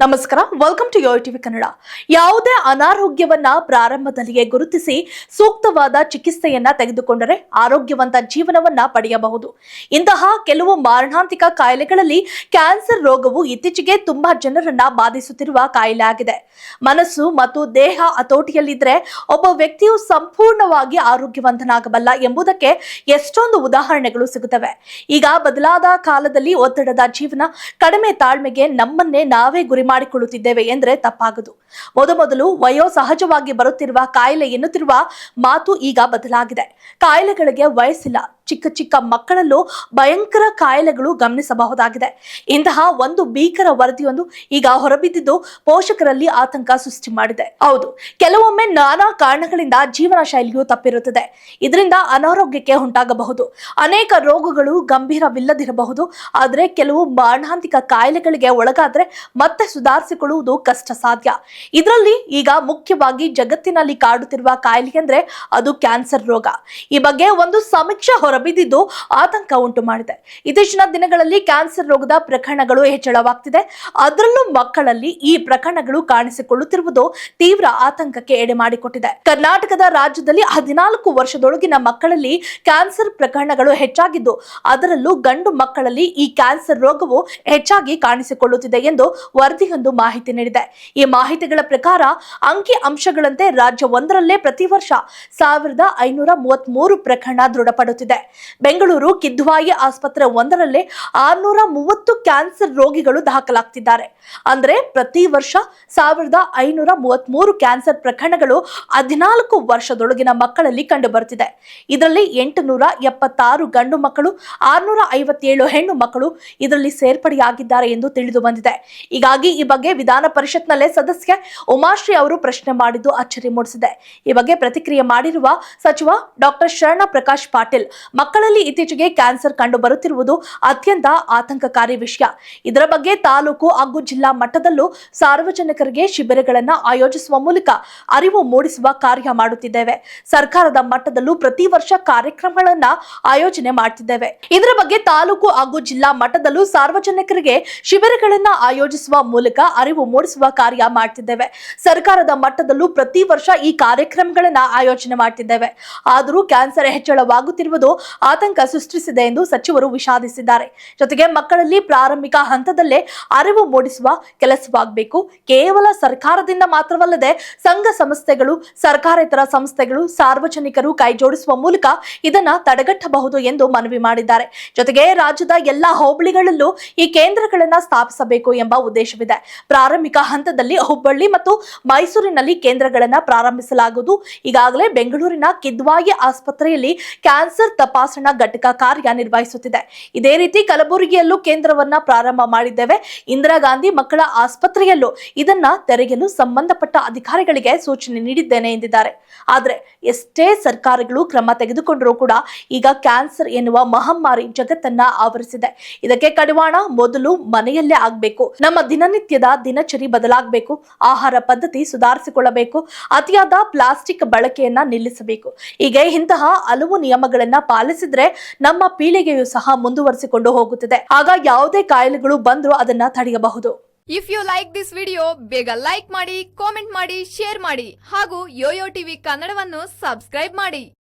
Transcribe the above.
ನಮಸ್ಕಾರ welcome to your TV Kannada ಯಾವುದೇ ಅನಾರೋಗ್ಯವನ್ನ ಪ್ರಾರಂಭದಲ್ಲಿಯೇ ಗುರುತಿಸಿ ಸೂಕ್ತವಾದ ಚಿಕಿತ್ಸೆಯನ್ನ ತೆಗೆದುಕೊಂಡರೆ ಆರೋಗ್ಯವಂತ ಜೀವನವನ್ನ ಪಡೆಯಬಹುದು. ಇಂತಹ ಕೆಲವು ಮಾರಣಾಂತಿಕ ಕಾಯಿಲೆಗಳಲ್ಲಿ ಕ್ಯಾನ್ಸರ್ ರೋಗವು ಇತ್ತೀಚೆಗೆ ತುಂಬಾ ಜನರನ್ನ ಬಾಧಿಸುತ್ತಿರುವ ಕಾಯಿಲೆ ಆಗಿದೆ. ಮನಸ್ಸು ಮತ್ತು ದೇಹ ಹತೋಟಿಯಲ್ಲಿದ್ರೆ ಒಬ್ಬ ವ್ಯಕ್ತಿಯು ಸಂಪೂರ್ಣವಾಗಿ ಆರೋಗ್ಯವಂತನಾಗಬಲ್ಲ ಎಂಬುದಕ್ಕೆ ಎಷ್ಟೊಂದು ಉದಾಹರಣೆಗಳು ಸಿಗುತ್ತವೆ. ಈಗ ಬದಲಾದ ಕಾಲದಲ್ಲಿ ಒತ್ತಡದ ಜೀವನ ಕಡಿಮೆ ತಾಳ್ಮೆಗೆ ನಮ್ಮನ್ನೇ ನಾವೇ ಗುರಿ ಮಾಡಿಕೊಳ್ಳುತ್ತಿದ್ದೇವೆ ಎಂದರೆ ತಪ್ಪಾಗದು. ಮೊದಮೊದಲು ವಯೋ ಸಹಜವಾಗಿ ಬರುತ್ತಿರುವ ಕಾಯಿಲೆ ಎನ್ನುತ್ತಿರುವ ಮಾತು ಈಗ ಬದಲಾಗಿದೆ. ಕಾಯಿಲೆಗಳಿಗೆ ವಯಸ್ಸಿಲ್ಲ. ಚಿಕ್ಕ ಚಿಕ್ಕ ಮಕ್ಕಳಲ್ಲೂ ಭಯಂಕರ ಕಾಯಿಲೆಗಳು ಗಮನಿಸಬಹುದಾಗಿದೆ. ಇಂತಹ ಒಂದು ಭೀಕರ ವರದಿಯೊಂದು ಈಗ ಹೊರಬಿದ್ದಿದ್ದು ಪೋಷಕರಲ್ಲಿ ಆತಂಕ ಸೃಷ್ಟಿ ಮಾಡಿದೆ. ಹೌದು, ಕೆಲವೊಮ್ಮೆ ನಾನಾ ಕಾರಣಗಳಿಂದ ಜೀವನ ಶೈಲಿಯು ತಪ್ಪಿರುತ್ತದೆ. ಇದರಿಂದ ಅನಾರೋಗ್ಯಕ್ಕೆ ಉಂಟಾಗಬಹುದು. ಅನೇಕ ರೋಗಗಳು ಗಂಭೀರವಿಲ್ಲದಿರಬಹುದು. ಆದರೆ ಕೆಲವು ಮಾರಣಾಂತಿಕ ಕಾಯಿಲೆಗಳಿಗೆ ಒಳಗಾದ್ರೆ ಮತ್ತೆ ಸುಧಾರಿಸಿಕೊಳ್ಳುವುದು ಕಷ್ಟ ಸಾಧ್ಯ ಇದರಲ್ಲಿ ಈಗ ಮುಖ್ಯವಾಗಿ ಜಗತ್ತಿನಲ್ಲಿ ಕಾಡುತ್ತಿರುವ ಕಾಯಿಲೆ ಅಂದ್ರೆ ಅದು ಕ್ಯಾನ್ಸರ್ ರೋಗ. ಈ ಬಗ್ಗೆ ಒಂದು ಸಮೀಕ್ಷೆ ಹೊರಬಿದ್ದಿದ್ದು ಆತಂಕ ಉಂಟು ಮಾಡಿದೆ. ಇತ್ತೀಚಿನ ದಿನಗಳಲ್ಲಿ ಕ್ಯಾನ್ಸರ್ ರೋಗದ ಪ್ರಕರಣಗಳು ಹೆಚ್ಚಳವಾಗ್ತಿದೆ. ಅದರಲ್ಲೂ ಮಕ್ಕಳಲ್ಲಿ ಈ ಪ್ರಕರಣಗಳು ಕಾಣಿಸಿಕೊಳ್ಳುತ್ತಿರುವುದು ತೀವ್ರ ಆತಂಕಕ್ಕೆ ಎಡೆ ಮಾಡಿಕೊಟ್ಟಿದೆ. ಕರ್ನಾಟಕದ ರಾಜ್ಯದಲ್ಲಿ ಹದಿನಾಲ್ಕು ವರ್ಷದೊಳಗಿನ ಮಕ್ಕಳಲ್ಲಿ ಕ್ಯಾನ್ಸರ್ ಪ್ರಕರಣಗಳು ಹೆಚ್ಚಾಗಿದ್ದು, ಅದರಲ್ಲೂ ಗಂಡು ಮಕ್ಕಳಲ್ಲಿ ಈ ಕ್ಯಾನ್ಸರ್ ರೋಗವು ಹೆಚ್ಚಾಗಿ ಕಾಣಿಸಿಕೊಳ್ಳುತ್ತಿದೆ ಎಂದು ವರದಿಯೊಂದು ಮಾಹಿತಿ ನೀಡಿದೆ. ಈ ಮಾಹಿತಿಗಳ ಪ್ರಕಾರ ಅಂಕಿ ಅಂಶಗಳಂತೆ ರಾಜ್ಯ ಒಂದರಲ್ಲೇ ಪ್ರತಿ ವರ್ಷ ಸಾವಿರದ ಐನೂರ ಮೂವತ್ತ್ ಮೂರು ಪ್ರಕರಣ ದೃಢಪಡುತ್ತಿದೆ. ಬೆಂಗಳೂರು ಕಿದ್ವಾಯಿ ಆಸ್ಪತ್ರೆ ಒಂದರಲ್ಲೇ ಆರ್ನೂರ ಮೂವತ್ತು ಕ್ಯಾನ್ಸರ್ ರೋಗಿಗಳು ದಾಖಲಾಗ್ತಿದ್ದಾರೆ. ಅಂದ್ರೆ ಪ್ರತಿ ವರ್ಷ ಸಾವಿರದ ಐನೂರ ಮೂವತ್ತ್ ಮೂರು ಕ್ಯಾನ್ಸರ್ ಪ್ರಕರಣಗಳು ಹದಿನಾಲ್ಕು ವರ್ಷದೊಳಗಿನ ಮಕ್ಕಳಲ್ಲಿ ಕಂಡು ಬರ್ತಿದೆ ಇದರಲ್ಲಿ ಎಂಟುನೂರ ಎಪ್ಪತ್ತಾರು ಗಂಡು ಮಕ್ಕಳು, ಆರ್ನೂರ ಐವತ್ತೇಳು ಹೆಣ್ಣು ಮಕ್ಕಳು ಇದರಲ್ಲಿ ಸೇರ್ಪಡೆಯಾಗಿದ್ದಾರೆ ಎಂದು ತಿಳಿದು ಬಂದಿದೆ. ಹೀಗಾಗಿ ಈ ಬಗ್ಗೆ ವಿಧಾನ ಪರಿಷತ್ನಲ್ಲೇ ಸದಸ್ಯ ಉಮಾಶ್ರೀ ಅವರು ಪ್ರಶ್ನೆ ಮಾಡಿದ್ದು ಅಚ್ಚರಿ ಮೂಡಿಸಿದೆ. ಈ ಬಗ್ಗೆ ಪ್ರತಿಕ್ರಿಯೆ ಮಾಡಿರುವ ಸಚಿವ ಡಾಕ್ಟರ್ ಶರಣ ಪ್ರಕಾಶ್ ಪಾಟೀಲ್ ಮಕ್ಕಳಲ್ಲಿ ಇತ್ತೀಚೆಗೆ ಕ್ಯಾನ್ಸರ್ ಕಂಡು ಬರುತ್ತಿರುವುದು ಅತ್ಯಂತ ಆತಂಕಕಾರಿ ವಿಷಯ. ಇದರ ಬಗ್ಗೆ ತಾಲೂಕು ಹಾಗೂ ಜಿಲ್ಲಾ ಮಟ್ಟದಲ್ಲೂ ಸಾರ್ವಜನಿಕರಿಗೆ ಶಿಬಿರಗಳನ್ನು ಆಯೋಜಿಸುವ ಮೂಲಕ ಅರಿವು ಮೂಡಿಸುವ ಕಾರ್ಯ ಮಾಡುತ್ತಿದ್ದೇವೆ. ಸರ್ಕಾರದ ಮಟ್ಟದಲ್ಲೂ ಪ್ರತಿ ವರ್ಷ ಕಾರ್ಯಕ್ರಮಗಳನ್ನ ಆಯೋಜನೆ ಮಾಡ್ತಿದ್ದೇವೆ. ಇದರ ಬಗ್ಗೆ ತಾಲೂಕು ಹಾಗೂ ಜಿಲ್ಲಾ ಮಟ್ಟದಲ್ಲೂ ಸಾರ್ವಜನಿಕರಿಗೆ ಶಿಬಿರಗಳನ್ನ ಆಯೋಜಿಸುವ ಮೂಲಕ ಅರಿವು ಮೂಡಿಸುವ ಕಾರ್ಯ ಮಾಡ್ತಿದ್ದೇವೆ. ಸರ್ಕಾರದ ಮಟ್ಟದಲ್ಲೂ ಪ್ರತಿ ವರ್ಷ ಈ ಕಾರ್ಯಕ್ರಮಗಳನ್ನ ಆಯೋಜನೆ ಮಾಡ್ತಿದ್ದೇವೆ. ಆದರೂ ಕ್ಯಾನ್ಸರ್ ಹೆಚ್ಚಳವಾಗುತ್ತಿರುವುದು ಆತಂಕ ಸೃಷ್ಟಿಸಿದೆ ಎಂದು ಸಚಿವರು ವಿಷಾದಿಸಿದ್ದಾರೆ. ಜೊತೆಗೆ ಮಕ್ಕಳಲ್ಲಿ ಪ್ರಾರಂಭಿಕ ಹಂತದಲ್ಲೇ ಅರಿವು ಮೂಡಿಸುವ ಕೆಲಸವಾಗಬೇಕು. ಕೇವಲ ಸರ್ಕಾರದಿಂದ ಮಾತ್ರವಲ್ಲದೆ ಸಂಘ ಸಂಸ್ಥೆಗಳು, ಸರ್ಕಾರೇತರ ಸಂಸ್ಥೆಗಳು, ಸಾರ್ವಜನಿಕರು ಕೈಜೋಡಿಸುವ ಮೂಲಕ ಇದನ್ನ ತಡೆಗಟ್ಟಬಹುದು ಎಂದು ಮನವಿ ಮಾಡಿದ್ದಾರೆ. ಜೊತೆಗೆ ರಾಜ್ಯದ ಎಲ್ಲಾ ಹೋಬಳಿಗಳಲ್ಲೂ ಈ ಕೇಂದ್ರಗಳನ್ನ ಸ್ಥಾಪಿಸಬೇಕು ಎಂಬ ಉದ್ದೇಶವಿದೆ. ಪ್ರಾರಂಭಿಕ ಹಂತದಲ್ಲಿ ಹುಬ್ಬಳ್ಳಿ ಮತ್ತು ಮೈಸೂರಿನಲ್ಲಿ ಕೇಂದ್ರಗಳನ್ನ ಪ್ರಾರಂಭಿಸಲಾಗುವುದು. ಈಗಾಗಲೇ ಬೆಂಗಳೂರಿನ ಕಿದ್ವಾಯಿ ಆಸ್ಪತ್ರೆಯಲ್ಲಿ ಕ್ಯಾನ್ಸರ್ ತಪಾಸಣಾ ಘಟಕ ಕಾರ್ಯನಿರ್ವಹಿಸುತ್ತಿದೆ. ಇದೇ ರೀತಿ ಕಲಬುರಗಿಯಲ್ಲೂ ಕೇಂದ್ರವನ್ನ ಪ್ರಾರಂಭ ಮಾಡಿದ್ದೇವೆ. ಇಂದಿರಾ ಗಾಂಧಿ ಮಕ್ಕಳ ಆಸ್ಪತ್ರೆಯಲ್ಲೂ ಇದನ್ನ ತೆರೆಯಲು ಸಂಬಂಧಪಟ್ಟ ಅಧಿಕಾರಿಗಳಿಗೆ ಸೂಚನೆ ನೀಡಿದ್ದೇನೆ ಎಂದಿದ್ದಾರೆ. ಆದ್ರೆ ಎಷ್ಟೇ ಸರ್ಕಾರಗಳು ಕ್ರಮ ತೆಗೆದುಕೊಂಡರೂ ಕೂಡ ಈಗ ಕ್ಯಾನ್ಸರ್ ಎನ್ನುವ ಮಹಾಮಾರಿ ಜಗತ್ತನ್ನ ಆವರಿಸಿದೆ. ಇದಕ್ಕೆ ಕಡಿವಾಣ ಮೊದಲು ಮನೆಯಲ್ಲೇ ಆಗ್ಬೇಕು. ನಮ್ಮ ದಿನನಿತ್ಯದ ದಿನಚರಿ ಬದಲಾಗಬೇಕು. ಆಹಾರ ಪದ್ಧತಿ ಸುಧಾರಿಸಿಕೊಳ್ಳಬೇಕು. ಅತಿಯಾದ ಪ್ಲಾಸ್ಟಿಕ್ ಬಳಕೆಯನ್ನ ನಿಲ್ಲಿಸಬೇಕು. ಹೀಗೆ ಇಂತಹ ಹಲವು ನಿಯಮಗಳನ್ನ ಪಾಲಿಸಿದ್ರೆ ನಮ್ಮ ಪೀಳಿಗೆಯು ಸಹ ಮುಂದುವರಿಸಿಕೊಂಡು ಹೋಗುತ್ತದೆ. ಆಗ ಯಾವುದೇ ಕಾಯಿಲೆಗಳು ಬಂದರೂ ಅದನ್ನ ತಡೆಯಬಹುದು. If you like this video ಬೇಗ ಲೈಕ್ ಮಾಡಿ ಕಾಮೆಂಟ್ ಮಾಡಿ ಶೇರ್ ಮಾಡಿ ಹಾಗೂ ಯೋಯೋ ಟಿವಿ ಕನ್ನಡವನ್ನು ಸಬ್ಸ್ಕ್ರೈಬ್ ಮಾಡಿ.